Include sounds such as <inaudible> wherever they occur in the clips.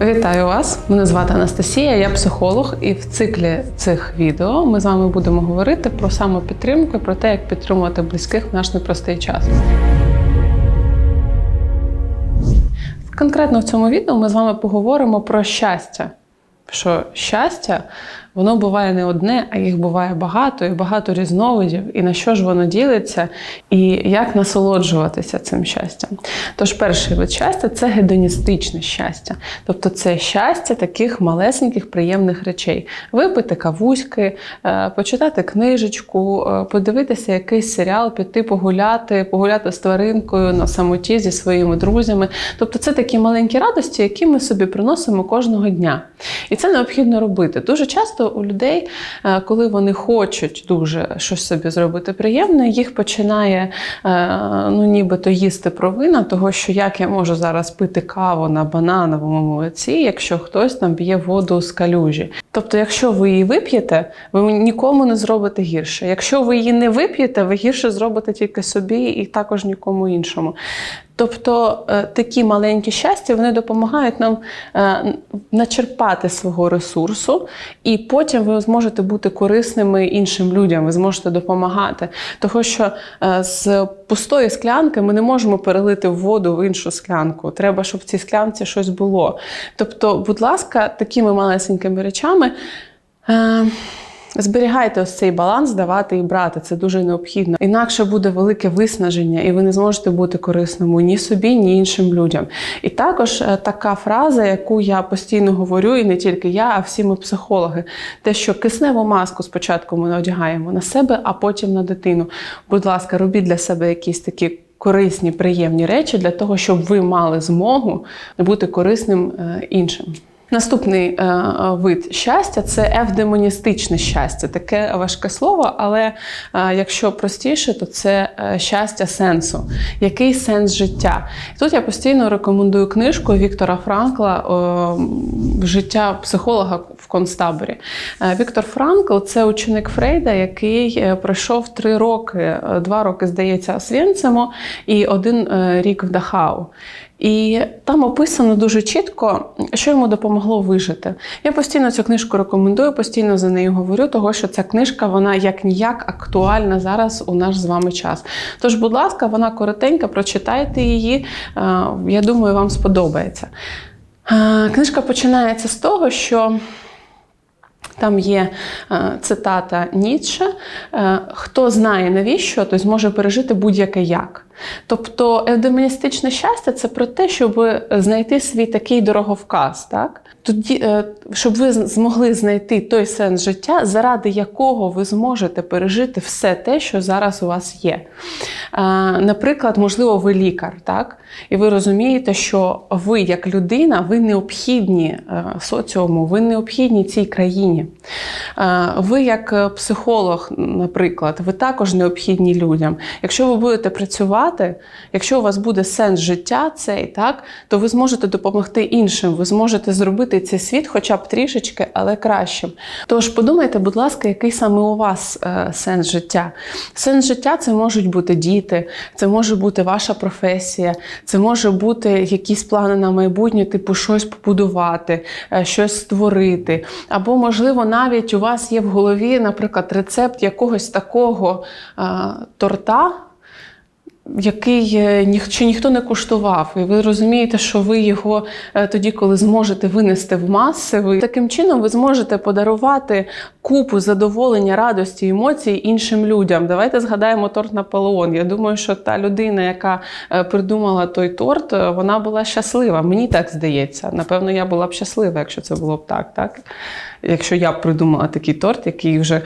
Вітаю вас! Мене звати Анастасія, я психолог, і в циклі цих відео ми з вами будемо говорити про самопідтримку і про те, як підтримувати близьких в наш непростий час. Конкретно в цьому відео ми з вами поговоримо про щастя. Що щастя, воно буває не одне, а їх буває багато і багато різновидів, і на що ж воно ділиться, і як насолоджуватися цим щастям. Тож, перший вид щастя це гедоністичне щастя. Тобто це щастя таких малесеньких, приємних речей. Випити кавуськи, е, почитати книжечку, е, подивитися якийсь серіал, піти погуляти, погуляти з тваринкою на самоті зі своїми друзями. Тобто це такі маленькі радості, які ми собі приносимо кожного дня. І це необхідно робити. Дуже часто у людей, е, коли вони хочуть дуже щось собі зробити приємне, їх починає е, ну, нібито їсти провина, того, що як я можу зараз пити каву на банановому молоці, якщо хтось там п'є воду з калюжі. Тобто, якщо ви її вип'єте, ви нікому не зробите гірше. Якщо ви її не вип'єте, ви гірше зробите тільки собі і також нікому іншому. Тобто е, такі маленькі щастя вони допомагають нам е, начерпати свого ресурсу, і потім ви зможете бути корисними іншим людям, ви зможете допомагати. Тому що е, з пустої склянки ми не можемо перелити воду в іншу склянку. Треба, щоб в цій склянці щось було. Тобто, будь ласка, такими малесенькими речами. Зберігайте ось цей баланс, давати і брати. Це дуже необхідно. Інакше буде велике виснаження, і ви не зможете бути корисними ні собі, ні іншим людям. І також е, така фраза, яку я постійно говорю, і не тільки я, а всі ми психологи, те, що кисневу маску спочатку ми одягаємо на себе, а потім на дитину. Будь ласка, робіть для себе якісь такі. Корисні, приємні речі для того, щоб ви мали змогу бути корисним е, іншим. Наступний е, вид щастя це евдемоністичне щастя. Таке важке слово, але е, якщо простіше, то це е, щастя сенсу. Який сенс життя? І тут я постійно рекомендую книжку Віктора Франкла Життя психолога в концтаборі. Е, Віктор Франкл це ученик Фрейда, який е, пройшов три роки, е, два роки, здається, Освєнцимо і один е, рік в Дахау. І там описано дуже чітко, що йому допомогло вижити. Я постійно цю книжку рекомендую, постійно за нею говорю, того що ця книжка вона як ніяк актуальна зараз у наш з вами час. Тож, будь ласка, вона коротенька, прочитайте її. Я думаю, вам сподобається. Книжка починається з того, що. Там є цитата Ніцше: хто знає навіщо, той зможе пережити будь-яке як. Тобто евдемоністичне щастя це про те, щоб знайти свій такий дороговказ, так? Тоді, е, щоб ви змогли знайти той сенс життя, заради якого ви зможете пережити все те, що зараз у вас є. Наприклад, можливо, ви лікар, так? І ви розумієте, що ви, як людина, ви необхідні е, соціуму, ви необхідні цій країні. Ви, як психолог, наприклад, ви також необхідні людям. Якщо ви будете працювати, якщо у вас буде сенс життя, цей так, то ви зможете допомогти іншим, ви зможете зробити цей світ, хоча б трішечки, але кращим. Тож подумайте, будь ласка, який саме у вас е, сенс життя? Сенс життя це можуть бути діти, це може бути ваша професія, це може бути якісь плани на майбутнє, типу щось побудувати, е, щось створити. Або, можливо, навіть у вас є в голові, наприклад, рецепт якогось такого е, торта який е, чи ніхто не куштував, і ви розумієте, що ви його е, тоді, коли зможете винести в маси, ви таким чином ви зможете подарувати купу задоволення, радості, емоцій іншим людям. Давайте згадаємо торт Наполеон. Я думаю, що та людина, яка е, придумала той торт, вона була щаслива. Мені так здається. Напевно, я була б щаслива, якщо це було б так. так? Якщо я б придумала такий торт, який вже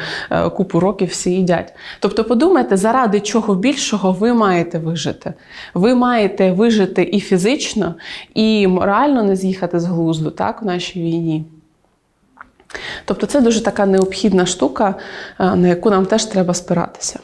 купу років всі їдять. Тобто, подумайте, заради чого більшого ви маєте маєте вижити. Ви маєте вижити і фізично, і морально не з'їхати з глузду так, в нашій війні. Тобто це дуже така необхідна штука, е, на яку нам теж треба спиратися.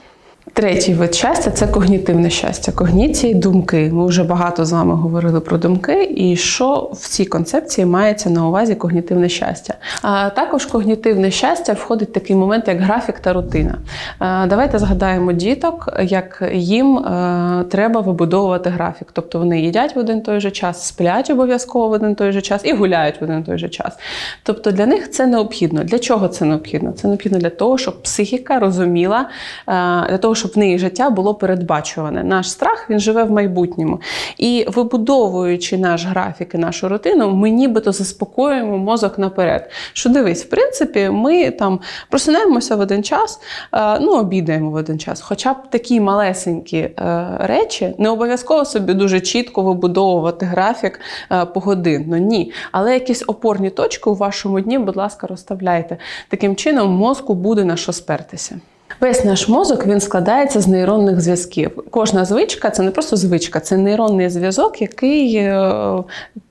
Третій вид щастя це когнітивне щастя. Когніції, думки. Ми вже багато з вами говорили про думки, і що в цій концепції мається на увазі когнітивне щастя. А також когнітивне щастя входить в такий момент, як графік та рутина. Давайте згадаємо діток, як їм е, треба вибудовувати графік. Тобто вони їдять в один той же час, сплять обов'язково в один той же час і гуляють в один той же час. Тобто для них це необхідно. Для чого це необхідно? Це необхідно для того, щоб психіка розуміла, е, для того, щоб в неї життя було передбачуване. Наш страх він живе в майбутньому. І вибудовуючи наш графік і нашу рутину, ми нібито заспокоюємо мозок наперед. Що дивись, в принципі, ми там просинаємося в один час, е, ну обідаємо в один час. Хоча б такі малесенькі е, речі, не обов'язково собі дуже чітко вибудовувати графік е, погодинно. Ні. Але якісь опорні точки у вашому дні, будь ласка, розставляйте. Таким чином, мозку буде на що спертися. Весь наш мозок він складається з нейронних зв'язків. Кожна звичка це не просто звичка, це нейронний зв'язок, який е,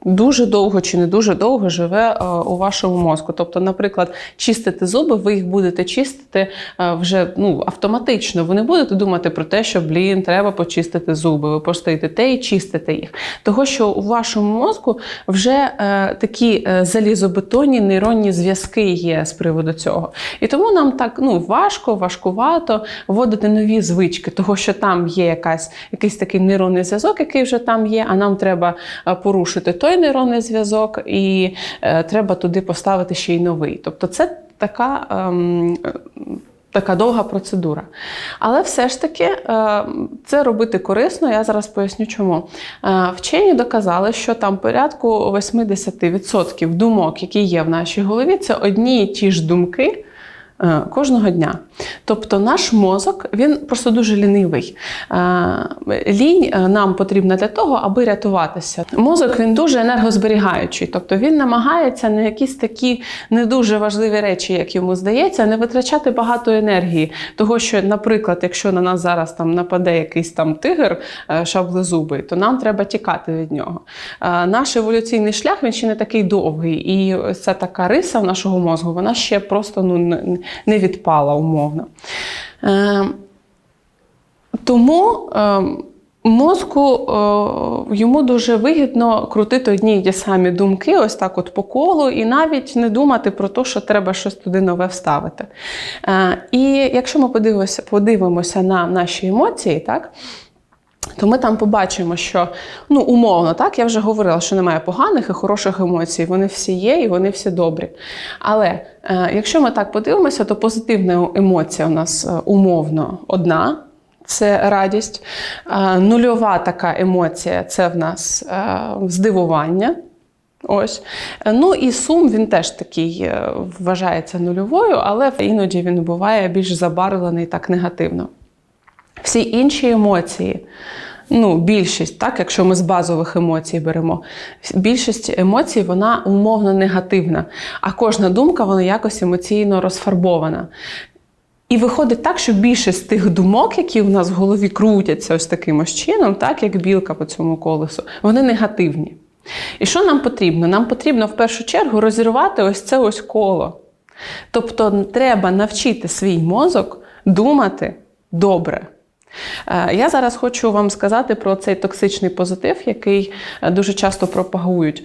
дуже довго чи не дуже довго живе е, у вашому мозку. Тобто, наприклад, чистити зуби, ви їх будете чистити е, вже ну, автоматично. Ви не будете думати про те, що блін, треба почистити зуби. Ви постоїте те і чистите їх. Того, що у вашому мозку вже такі залізобетонні нейронні зв'язки є з приводу цього. І тому нам так ну, важко, важко важкувато вводити нові звички, того що там є якась, якийсь такий нейронний зв'язок, який вже там є, а нам треба е, порушити той нейронний зв'язок, і е, треба туди поставити ще й новий. Тобто, це така. Ем, Така довга процедура. Але все ж таки е, це робити корисно, я зараз поясню чому. Вчені доказали, що там порядку 80% думок, які є в нашій голові, це одні і ті ж думки, Е, кожного дня. Тобто наш мозок він просто дуже лінивий. Е, лінь е, нам потрібна для того, аби рятуватися. Мозок він дуже енергозберігаючий, тобто він намагається на якісь такі не дуже важливі речі, як йому здається, не витрачати багато енергії. Того, що, наприклад, якщо на нас зараз там нападе якийсь там тигр шаблезубий, то нам треба тікати від нього. Наш еволюційний шлях він ще не такий довгий, і ця така риса в нашого мозку, вона ще просто ну не відпала умовно. Е, тому е, мозку е, йому дуже вигідно крутити одні й ті самі думки, ось так от по колу, і навіть не думати про те, що треба щось туди нове вставити. І якщо ми подивимося, подивимося на наші емоції, так? То ми там побачимо, що ну умовно, так я вже говорила, що немає поганих і хороших емоцій. Вони всі є і вони всі добрі. Але е, якщо ми так подивимося, то позитивна емоція у нас е, умовно одна. Це радість. Е, нульова така емоція це в нас е, здивування. Ось. Ну і сум він теж такий е, вважається нульовою, але іноді він буває більш забарвлений так негативно. Всі інші емоції, ну, більшість, так, якщо ми з базових емоцій беремо, більшість емоцій вона умовно негативна, а кожна думка вона якось емоційно розфарбована. І виходить так, що більшість тих думок, які в нас в голові крутяться ось таким ось чином, так як білка по цьому колесу, вони негативні. І що нам потрібно? Нам потрібно в першу чергу розірвати ось це ось коло. Тобто треба навчити свій мозок думати добре. Е, я зараз хочу вам сказати про цей токсичний позитив, який е, дуже часто пропагують.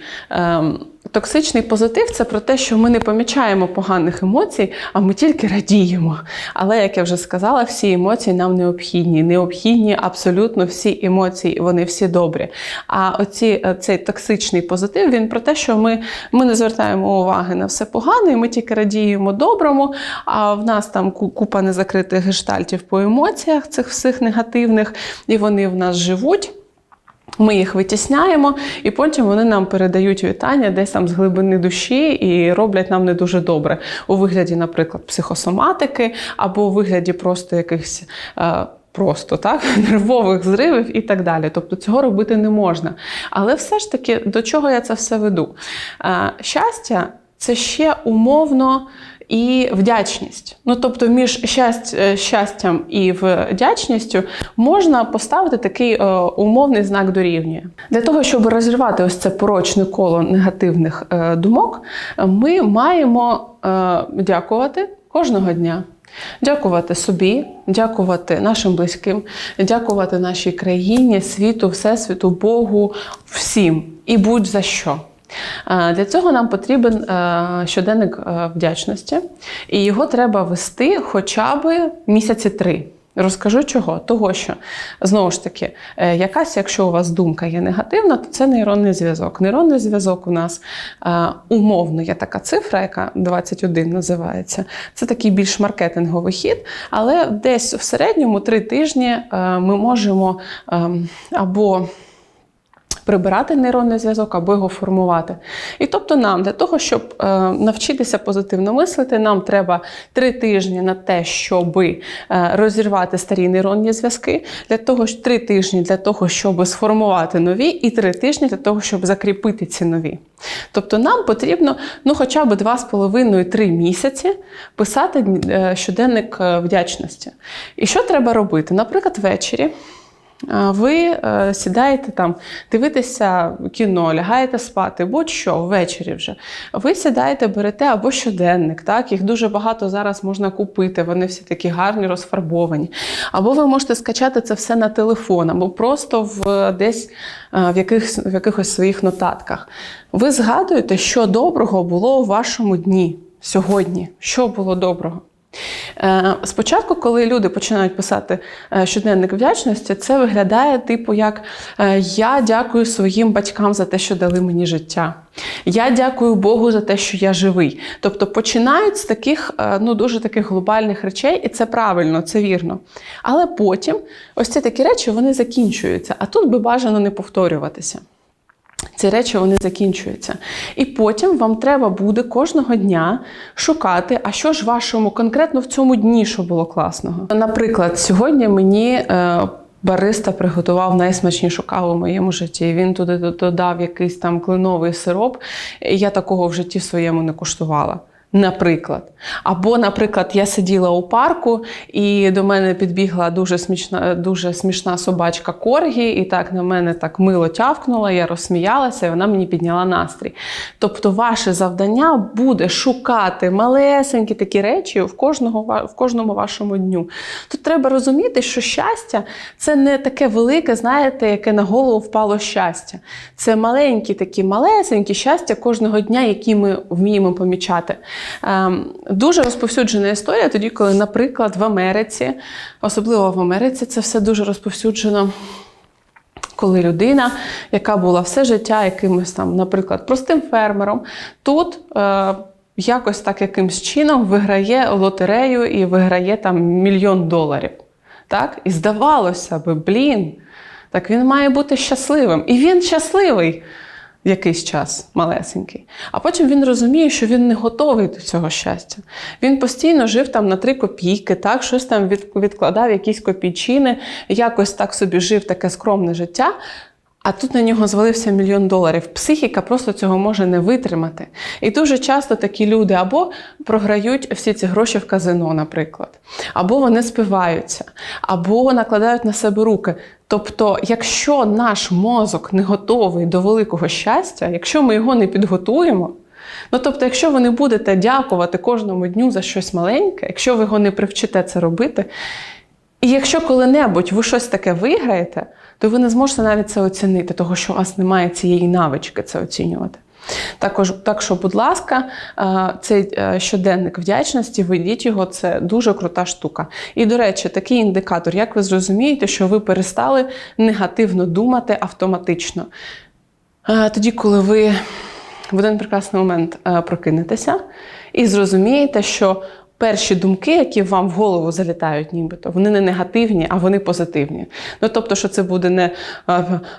Токсичний позитив це про те, що ми не помічаємо поганих емоцій, а ми тільки радіємо. Але, як я вже сказала, всі емоції нам необхідні. Необхідні абсолютно всі емоції, вони всі добрі. А оці, е, цей токсичний позитив він про те, що ми ми не звертаємо уваги на все погане, ми тільки радіємо доброму. А в нас там купа незакритих гештальтів по емоціях, цих всіх негативних, і вони в нас живуть. Ми їх витісняємо, і потім вони нам передають вітання десь там з глибини душі і роблять нам не дуже добре у вигляді, наприклад, психосоматики або у вигляді просто якихось. Е, просто так, <laughs> нервових зривів і так далі. Тобто цього робити не можна. Але все ж таки, до чого я це все веду? Е, щастя це ще умовно і вдячність. Ну тобто, між е, щастям і вдячністю можна поставити такий е, умовний знак дорівнює. Для того, щоб розірвати ось це порочне коло негативних е, думок, ми маємо дякувати кожного дня. Дякувати собі, дякувати нашим близьким, дякувати нашій країні, світу, всесвіту, Богу, всім і будь-за що. Е, Для цього нам потрібен е, щоденник е, вдячності, і його треба вести хоча б місяці три. Розкажу чого? Того, що знову ж таки, якась, якщо у вас думка є негативна, то це нейронний зв'язок. Нейронний зв'язок у нас умовно є така цифра, яка 21 називається. Це такий більш маркетинговий хід, але десь в середньому три тижні ми можемо ем, або прибирати нейронний зв'язок або його формувати. І тобто нам для того, щоб е, навчитися позитивно мислити, нам треба три тижні на те, щоб е, розірвати старі нейронні зв'язки, для того ж три тижні для того, щоб сформувати нові, і три тижні для того, щоб закріпити ці нові. Тобто нам потрібно ну, хоча б 2,5-3 місяці писати е, щоденник вдячності. І що треба робити? Наприклад, ввечері. Ви е, сідаєте там, дивитеся кіно, лягаєте спати, будь-що ввечері вже. Ви сідаєте, берете або щоденник, так їх дуже багато зараз можна купити. Вони всі такі гарні, розфарбовані. Або ви можете скачати це все на телефон, або просто в десь е, в, яких, в якихось своїх нотатках. Ви згадуєте, що доброго було у вашому дні сьогодні, що було доброго. Е, Спочатку, коли люди починають писати е, щоденник вдячності, це виглядає типу як е, я дякую своїм батькам за те, що дали мені життя. Я дякую Богу за те, що я живий. Тобто починають з таких ну дуже таких глобальних речей, і це правильно, це вірно. Але потім ось ці такі речі вони закінчуються, а тут би бажано не повторюватися. Ці речі вони закінчуються. І потім вам треба буде кожного дня шукати, а що ж вашому конкретно в цьому дні, що було класного. Наприклад, сьогодні мені. Е, Бариста приготував найсмачнішу каву в моєму житті. Він туди додав якийсь там кленовий сироп. І я такого в житті своєму не куштувала. Наприклад. Або, наприклад, я сиділа у парку, і до мене підбігла дуже смішна, дуже смішна собачка Коргі, і так на мене так мило тявкнула, я розсміялася, і вона мені підняла настрій. Тобто, ваше завдання буде шукати малесенькі такі речі в кожного, в кожному вашому дню. Тут треба розуміти, що щастя це не таке велике, знаєте, яке на голову впало щастя. Це маленькі такі малесенькі щастя кожного дня, які ми вміємо помічати. Ем, Дуже розповсюджена історія тоді, коли, наприклад, в Америці, особливо в Америці, це все дуже розповсюджено. Коли людина, яка була все життя якимось там, наприклад, простим фермером, тут е, якось так якимсь чином виграє лотерею і виграє там мільйон доларів. Так? І здавалося би, блін, так він має бути щасливим. І він щасливий якийсь час малесенький. А потім він розуміє, що він не готовий до цього щастя. Він постійно жив там на три копійки, так, щось там відкладав, якісь копійчини, якось так собі жив таке скромне життя. А тут на нього звалився мільйон доларів. Психіка просто цього може не витримати. І дуже часто такі люди або програють всі ці гроші в казино, наприклад, або вони спиваються, або накладають на себе руки. Тобто, якщо наш мозок не готовий до великого щастя, якщо ми його не підготуємо, ну тобто, якщо ви не будете дякувати кожному дню за щось маленьке, якщо ви його не привчите це робити, і якщо коли-небудь ви щось таке виграєте, то ви не зможете навіть це оцінити, того що у вас немає цієї навички це оцінювати. Також, так що, будь ласка, е, цей е, щоденник вдячності, ведіть його, це дуже крута штука. І, до речі, такий індикатор, як ви зрозумієте, що ви перестали негативно думати автоматично. Е, Тоді, коли ви в один прекрасний момент прокинетеся і зрозумієте, що перші думки, які вам в голову залітають, нібито, вони не негативні, а вони позитивні. Ну тобто, що це буде не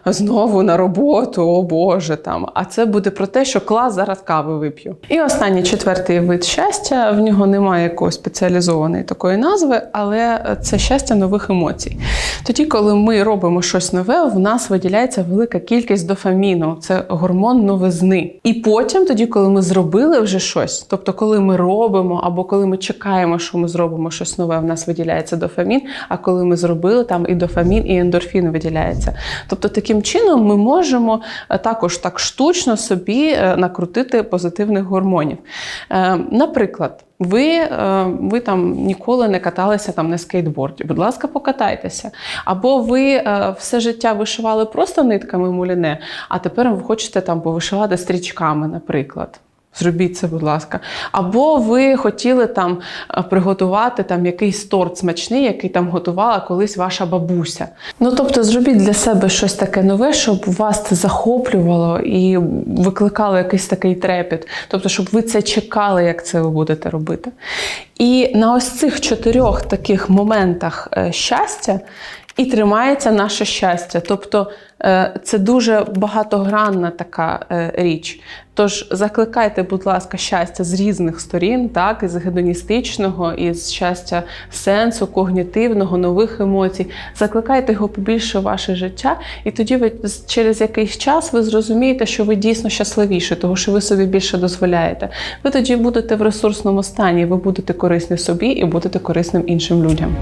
знову на роботу, о Боже, там, а це буде про те, що клас зараз кави вип'ю. І останній четвертий вид щастя, в нього немає якоїсь спеціалізованої такої назви, але це щастя нових емоцій. Тоді, коли ми робимо щось нове, в нас виділяється велика кількість дофаміну, це гормон новизни. І потім, тоді, коли ми зробили вже щось, тобто, коли ми робимо або коли ми чекаємо, чекаємо, що ми зробимо щось нове, в нас виділяється дофамін. А коли ми зробили, там і дофамін, і ендорфін виділяється. Тобто, таким чином ми можемо е, також так штучно собі е, накрутити позитивних гормонів. Е, Наприклад. Ви, ви там ніколи не каталися там на скейтборді. Будь ласка, покатайтеся. Або ви все життя вишивали просто нитками муліне, а тепер ви хочете там повишивати стрічками, наприклад. Зробіть це, будь ласка. Або ви хотіли там е, приготувати там якийсь торт смачний, який там готувала колись ваша бабуся. Ну тобто, зробіть для себе щось таке нове, щоб вас це захоплювало і викликало якийсь такий трепіт. Тобто, щоб ви це чекали, як це ви будете робити. І на ось цих чотирьох таких моментах е, щастя і тримається наше щастя. Тобто е, це дуже багатогранна така е, річ. Тож закликайте, будь ласка, щастя з різних сторін, так, із гедоністичного, із щастя сенсу, когнітивного, нових емоцій. Закликайте його побільше в ваше життя, і тоді ви через якийсь час ви зрозумієте, що ви дійсно щасливіші, тому що ви собі більше дозволяєте. Ви тоді будете в ресурсному стані, ви будете корисні собі і будете корисним іншим людям.